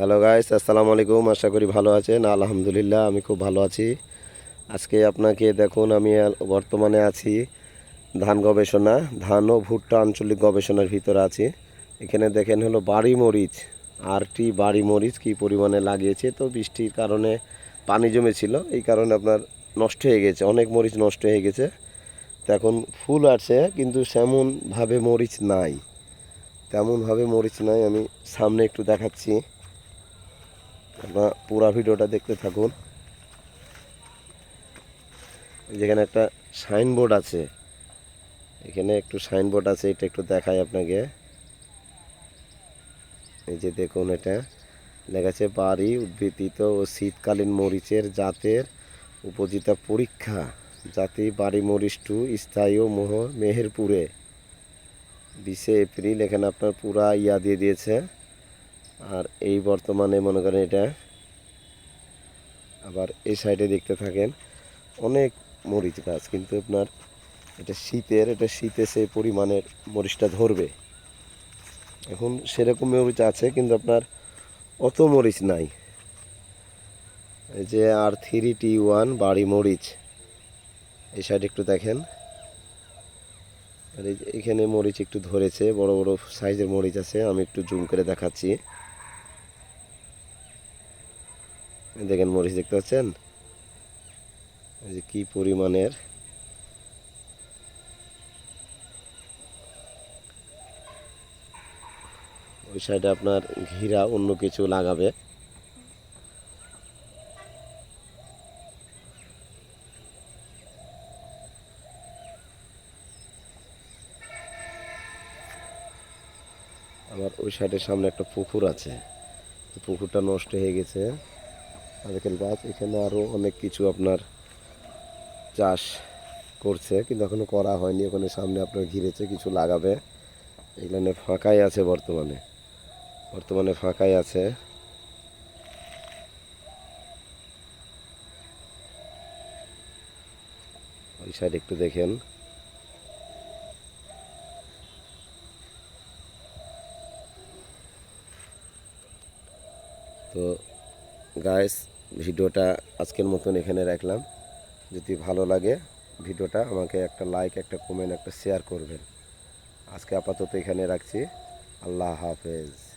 Hello guys আসসালামু আলাইকুম আশা করি ভালো আছেন। আলহামদুলিল্লাহ, আমি খুব ভালো আছি। আজকে আপনাকে দেখুন, আমি বর্তমানে আছি ধান গবেষণা, ধান ও ভুট্টা আঞ্চলিক গবেষণার ভিতরে আছি। এখানে দেখেন হলো বাড়ি মরিচ। আরটি বাড়ি মরিচ কী পরিমাণে লাগিয়েছে? তো বৃষ্টির কারণে পানি জমেছিল। এই কারণে আপনার নষ্ট হয়ে গেছে। অনেক মরিচ নষ্ট হয়ে গেছে। তো এখন ফুল আছে কিন্তু সেমনভাবে মরিচ নাই। তেমনভাবে মরিচ নাই, আমি সামনে একটু দেখাচ্ছি। আপনার পুরা ভিডিওটা দেখতে থাকুন। যেখানে একটা সাইনবোর্ড আছে। এখানে একটু সাইনবোর্ড আছে, এটা একটু দেখাই আপনাকে। এই যে দেখুন এটা। লেখা আছে, বাড়ি উদ্ভিদিত ও শীতকালীন মরিচের জাতের উপজিতা পরীক্ষা। জাতি বাড়ি মরিচ টু স্থায়ী মোহ মেহেরপুরে। বিশে এপ্রিল এখানে আপনার পুরা ইয়া দিয়ে দিয়েছে। আর এই বর্তমানে মনে করেন এটা আবার এই সাইডে দেখতে থাকেন, অনেক মরিচ গাছ, কিন্তু আপনার এটা শীতের, এটা শীতে সেই পরিমাণের মরিচটা ধরবে। এখন সেরকম মরিচ আছে, কিন্তু আপনার অত মরিচ নাই। এই যে আর থ্রি টি ওয়ান বাড়ি মরিচ, এই সাইডে একটু দেখেন। আর এখানে মরিচ একটু ধরেছে, বড় বড় সাইজের মরিচ আছে, আমি একটু জুম করে দেখাচ্ছি। দেখেন মরিচ দেখতে পাচ্ছেন? এই যে কি পরিমাণের? ওই সাইডে আপনার ঘিরা অন্য কিছু লাগাবে। আমার ওই সাইডের সামনে একটা পুকুর আছে। তো পুকুরটা নষ্ট হয়ে গেছে। নারকেল গাছ, এখানে আরও অনেক কিছু আপনার চাষ করছে, কিন্তু এখনও করা হয়নি। ওখানে সামনে আপনার ঘিরেছে, কিছু লাগাবে। এখানে ফাঁকাই আছে বর্তমানে। বর্তমানে ফাঁকাই আছে। ওই সাইড একটু দেখেন। তো গাইস ভিডিওটা আজকের মতন এখানে রাখলাম। যদি ভালো লাগে ভিডিওটা, আমাকে একটা লাইক একটা কমেন্ট একটা শেয়ার করবেন। আজকে আপাতত এখানে রাখছি। আল্লাহ হাফেজ।